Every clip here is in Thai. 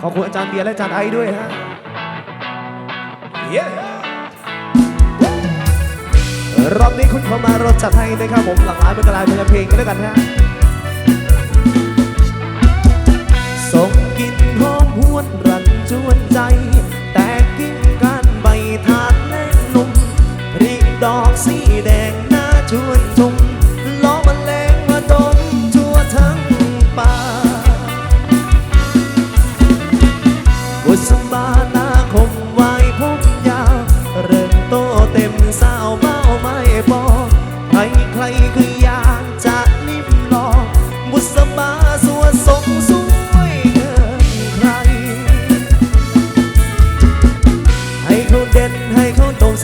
ขอบคุณอาจารย์เบียร์และอาจารย์ไอซ์ด้วยฮะ เย้รอบนี้คุณเข้ามารถจัดให้นะครับผมหลากหลายเป็นกลายเป็นเพลงกันแล้วกันฮะส่งกินหอมหวนรันจวนใจ แต่กิ่งก้านใบทาดแน่นนุ่มริดอกสีแดงน่าชวนชม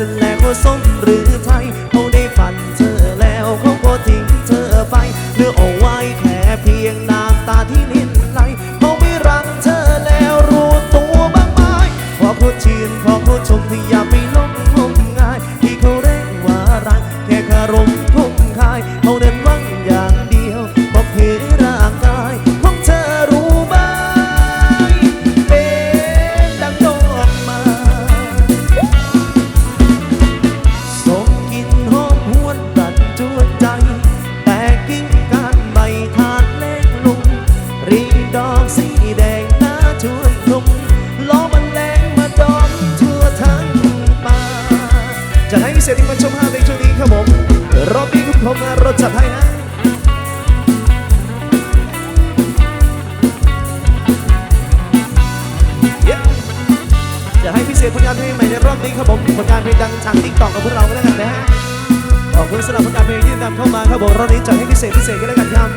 เขาโด่งเสร็จแล้วเขาสมหรือไทยเขาได้ฝันเธอแล้วเขาก็ทิ้งเธอไปเนื้ออก ถจัดให้นะ Yeah จะให้พิเศษผลงานเพลงใหม่ในรอบนี้ครับผมผลงานเพลงดังจากติ๊กต็อกกับพวกเราก็แล้วกันนะฮะขอบคุณสำหรับผลงานเพลงที่นำเข้ามาครับผมรอบนี้จัดให้พิเศษพิเศษกันแล้วกันครับ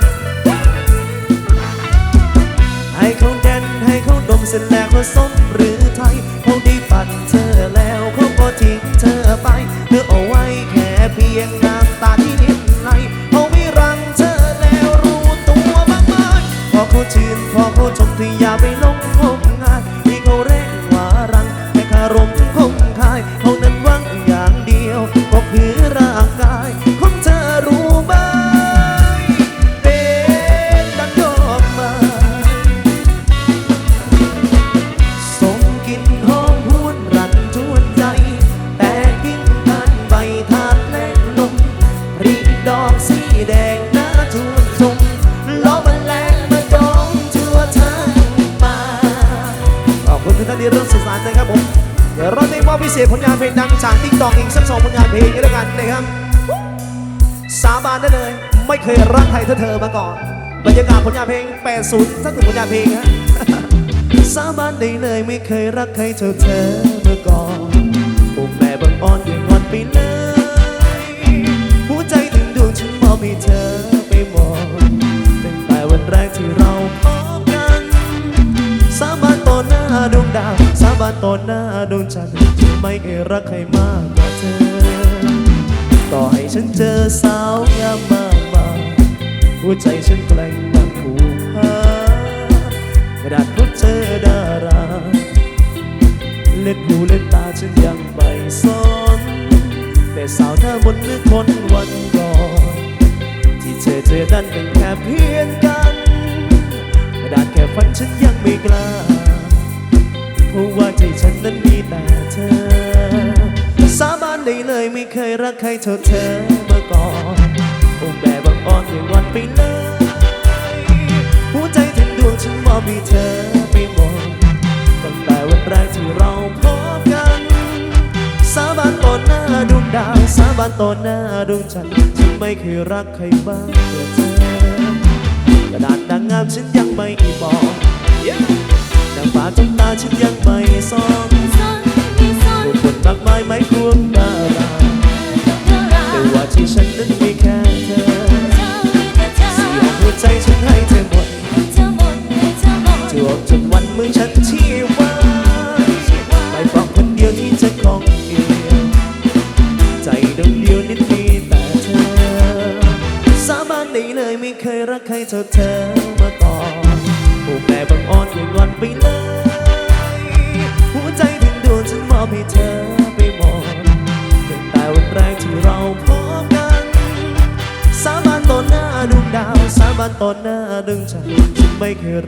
ให้เขาแดนให้เขาดมเสร็จแล้วเขาสมหรือไทยเขาได้ฝันเธอแล้วเขาก็ทิ้งเธอไปเหลือเอาไว้แค่เพียง ผู้ชื่นพอผู้ชมที่อย่าไปลงงม เคยรักใครเท่าเธอมาก่อน บรรยากาศผลงานเพลง 80สักหนึ่งผลงานเพลงฮะสาบานได้เลยไม่เคยรักใครเท่าเธอมื่อก่อนปุ่มแม่บังอ่อนย่างวันไปเลย หัวใจถึงดวงฉันมอบให้เธอไปหมดตั้งแต่วันแรกที่เราพบกัน สาบานต่อหน้าดวงดาว สาบานต่อหน้าดวงจันทร์ฉันไม่เคยรักใครมากกว่าเธอ ต่อให้ฉันเจอสาวยามมา หัวใจฉันแกล้งดังผูกพันกระดาษพบเจอดาราเล่นหูเล่นตาฉันยังไม่สนแต่สาวหน้ามนต์นึกคนวันก่อนที่เธอเจอนั้นเป็นแค่เพียงกันกระดาษแค่ฝันฉันยังไม่กล้าเพราะว่าใจฉันนั้นมีแต่เธอ สาบานได้เลยไม่เคยรักใครเท่าเธอมื่อก่อนอ้แม่บัง อ่อนอย่างวันไปเลย หัวใจถึงดวงฉันมอบให้เธอไปหมดตั้งแต่วันแรกที่เราพบกัน สาบานต่อหน้าดวงดาว สาบานต่อหน้าดวงจันทร์ฉันไม่เคยรักใครบ้างเพื่อเธอกระดาษนางงามฉันยังไม่บอกนางฟ้าจ้องตาฉันยังไม่ส่อง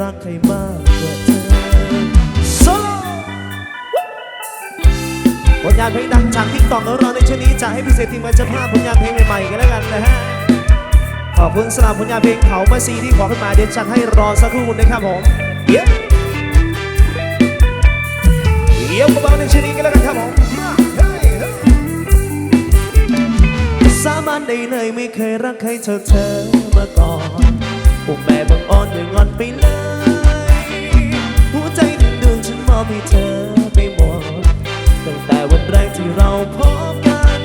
รักใครมากกว่าเธอโซโล่ผลงานเพลงดังจากทิกตอกของเราในช่วงนี้จะให้พิเศษทีมงานจ้าภาผลงานเพลงใหม่ๆกันแล้วกันนะฮะขอบคุณสำหรับผลงานเพลงเขามาซีที่ขอขึ้นมาเดี๋ยวจัดให้รอสักครู่นะครับผมเดี๋ยวเดี๋ยวเบาๆในช่วงนี้กันแล้วกันครับผมสามัญได้เลยไม่เคยรักใครเท่าเธอมาก่อน ปุ่มแม่บังอ่อนอย่างงอนไปเลย หัวใจดึงดูดฉันมอบให้เธอไปหมดตั้งแต่วันแรกที่เราพบกัน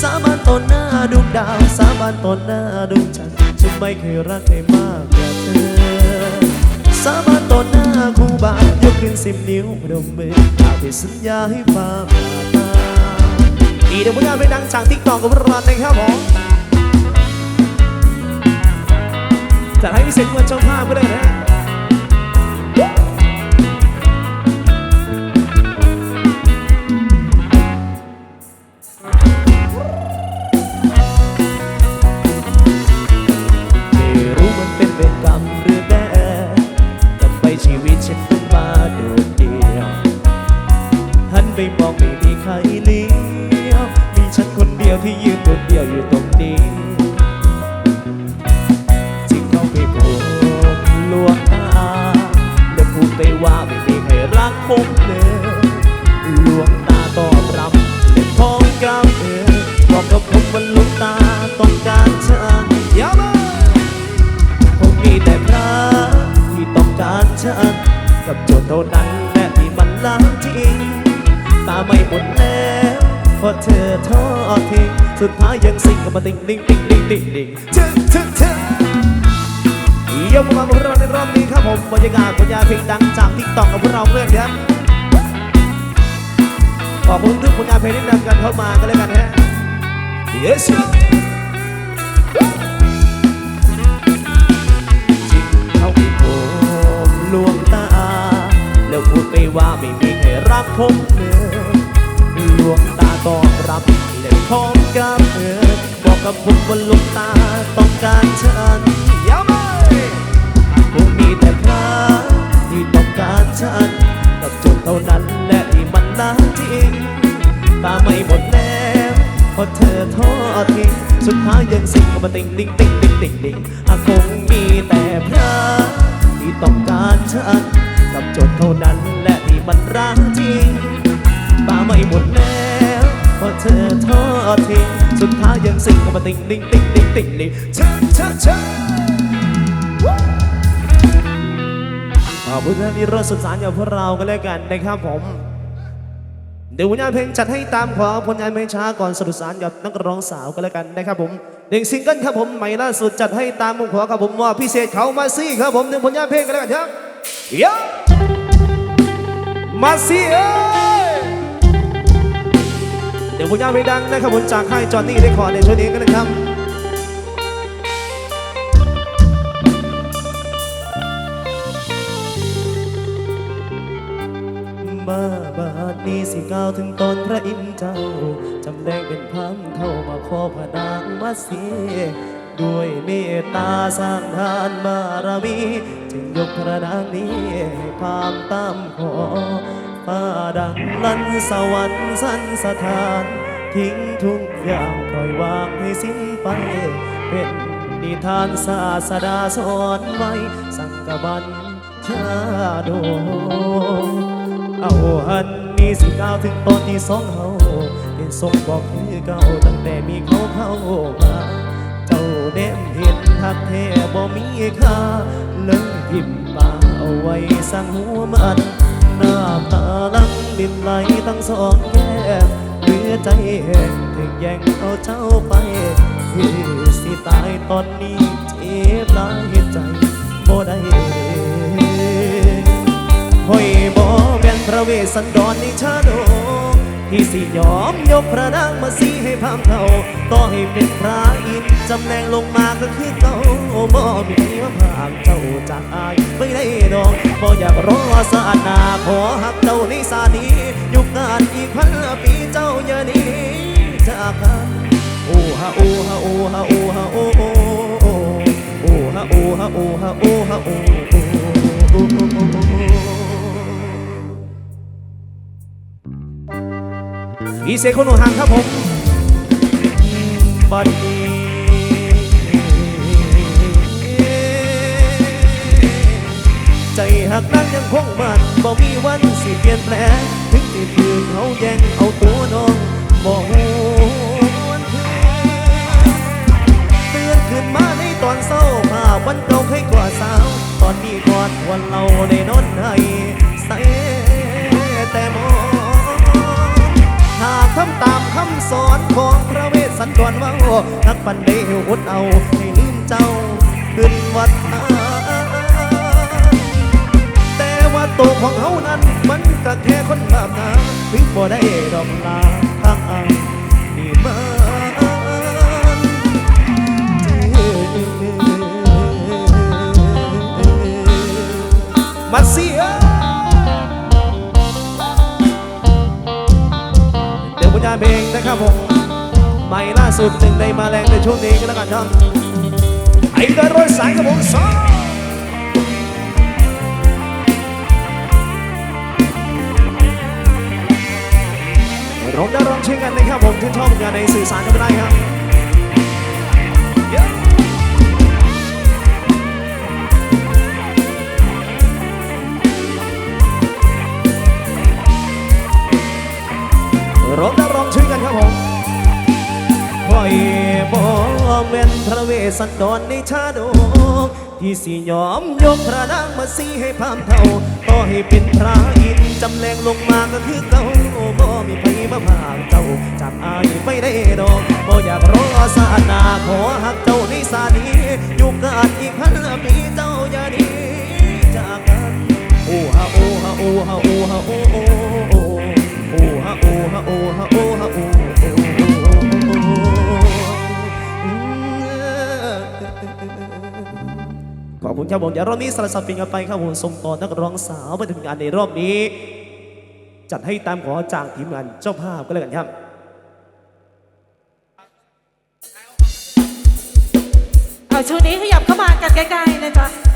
สาบานต่อหน้าดวงดาว สาบานต่อหน้าดวงจันทร์ฉันไม่เคยรักใครมากกว่าเธอ สาบานต่อหน้าครูบายกขึ้นสิบนิ้วพนมมืออาไปสัญญาให้ฟ้าผ่ามาอีเดี๋ยวผลงานไปดังจากทิกตอกกับเรานะครับผม จะให้พิเศษเงินเจ้าภาพก็ได้นะ กับโจทย์เท่านั้นแหละที่มันล้างทิ้งตาไม่หมดแล้วเพราะเธอทอดทิ้งสุดท้ายยังสิ่งกับมาติงติงติงติงติงติงเธอเธอเธอเยี่ยมมากๆของเราในรอบนี้ครับผมบรรยากาศผลงาเพลงดังจากทิกตอกของพวกเราเพื่อนครับขอบคุณทุกผลงานเพลงที่นำกันเข้ามากันเลยกันฮะ Yes จิตเขาไปโผมลวง ว่าไม่มีใครรักผมเลยลวงตาตอบรับเล่พร้อมกับเธอบอกกับผมว่าลวงตาต้องการฉันยาวไปคงมีแต่พระที่ต้องการฉันกับจุดเท่านั้นแหละที่มันน่าจริงตาไม่หมดแล้วเพราะเธอทอดทิ้งสุดท้ายยังสิ่งก็มาติงติงติงติงติงติงอาคงมีแต่พระที่ต้องการฉันกับจดเท่านั้นแหละ มันรักจริงตาไม่หมดแล้วเพราะเธอทอดทิ้งสุดท้ายยังสิ่งก็มาติงติงติงติงติงติงเชะเชะเชะขอบคุณท่านที่รอสุดสารกับพวกเรากันแล้วกันนะครับผม เดี๋ยวผลงานเพลงจัดให้ตามขอผลงานเพลงช้าก่อนสรุปสารกับนักร้องสาวกันแล้วกันนะครับผมหนึ่งซิงเกิลครับผมใหม่ล่าสุดจัดให้ตามมุขขอครับผมว่าพิเศษเขามาซี่ครับผมหนึ่งผลงานเพลงกันแล้วกันครับเยอะ มาซี่เอ้ยเดี๋ยวผลงานเพลงดังนะครับผมจากค่ายจอห์นนี่ได้ขอในช่วงนี้กันนะครับมาบาดนี้สิก้าวถึงตนพระอินทร์เจ้า จำแดงเป็นพันเท่ามาขอพระนางมาเสียด้วยเมตตาสร้างทานบารมี จึงยกพระนางนี้ให้พามตามขอฟ้าดังลันสวรรค์สันสถาน ทิ้งทุกอย่างปล่อยวางให้สิ้นไป เป็นนิทานศาสดาสอนไว้ สังกบัญชาโดเอาหันนี้สิก้าวถึงตอนที่สองเฮาเป็นทรงบอกคือเก่าตั้งแต่มีเขาเข้ามา เจ้าเด็มเห็นทักแท้บ่มีค่า เลยพิมพ์มาเอาไว้สั่งหัวมันน้ำตาลังดินไหลตั้งสองแก้มเหลือใจแห้งถึงแย่งเอาเจ้าไปคือสิตายตอนนี้เจ็บหลายหตุใจบ่ได้ห้อยบ่แม่นพระเวสสันดรนี่ชาโด ที่สิยอมยกพระนางมาสีให้พามเท่าต่อให้เป็นพระอินจำแนงลงมาก็คือเก่าบ่ มีว่าพางเจ้าจากอายไม่ได้ดอกบ่อยากรอสานาขอหักเจ้าในสานี้ยุคงานอีกพันปีเจ้าอย่าหนี้จากกันโอ้ฮะโอ้ฮะโอ้ฮะโอ้ฮะโอ้โอ้โอ้ฮฮะโอ้ฮะโอ้ฮะโอฮะโอโอ อีเซคนหนูห่างครับผมบัดนี้ใจหักนั้นยังคงมันบ่มีวันสิเปลี่ยนแปลงถึงที่ถือเขาแย่งเอาตัวน้องบ่หวนคืนเตือนขึ้นมาในตอนเศร้าภาพวันเก่าเคยกว่าสาว ตอนนี้กอดวันเราได้นอนให้ใส่ คำสอนของพระเวสสันดรว่าทักปันเดวอดเอาให้ลืมเจ้าขึ้นวัดทาแต่ว่าตัวของเฮานั้นมันก็แค่คนแบบนั้นถึงบ่ได้ดอกลาทางอาย ครับผมใหม่ล่าสุดหนึ่งในมาแรงในช่วงนี้ก็แล้วกันครับไอ้เดินรถสายกับผมสองร้องได้ร้องเช่นกันนะครับผมที่ชอบงานในสื่อสารก็ได้ครับ ได้ร้องชื่อกันครับผมปล่อยบ่แม่นพระเวสสันดรในชาดกที่สิยอมยกพระนางมาสีให้พามเท่าต่อให้เป็นพระอินจำแรงลงมาก็คือเก่าบ่มีไผมาพากเจ้าจำอายไม่ได้ดอกบ่อยากรอสานาขอหักเจ้าในสาดีอยู่กันอีกพันปีเจ้าอย่าหนีจากกันโอ้ฮะโอ้ฮะโอ้ฮะโอ้ฮะโอ้ โอ้โอ้โอ้ฮะโอ้ฮะโอ้ฮะโอ้ฮะโอขอบคุณครับผมเดี๋ยวรอบนี้สลับสับฟิงกันไปครับผมส่งต่อนักร้องสาวมาถึงงานในรอบนี้ จัดให้ตามขอจากทีมงานเจ้าภาพก็แล้วกันครับเอาช่วงนี้ขยับเข้ามากันใกล้ๆเลยจ้ะ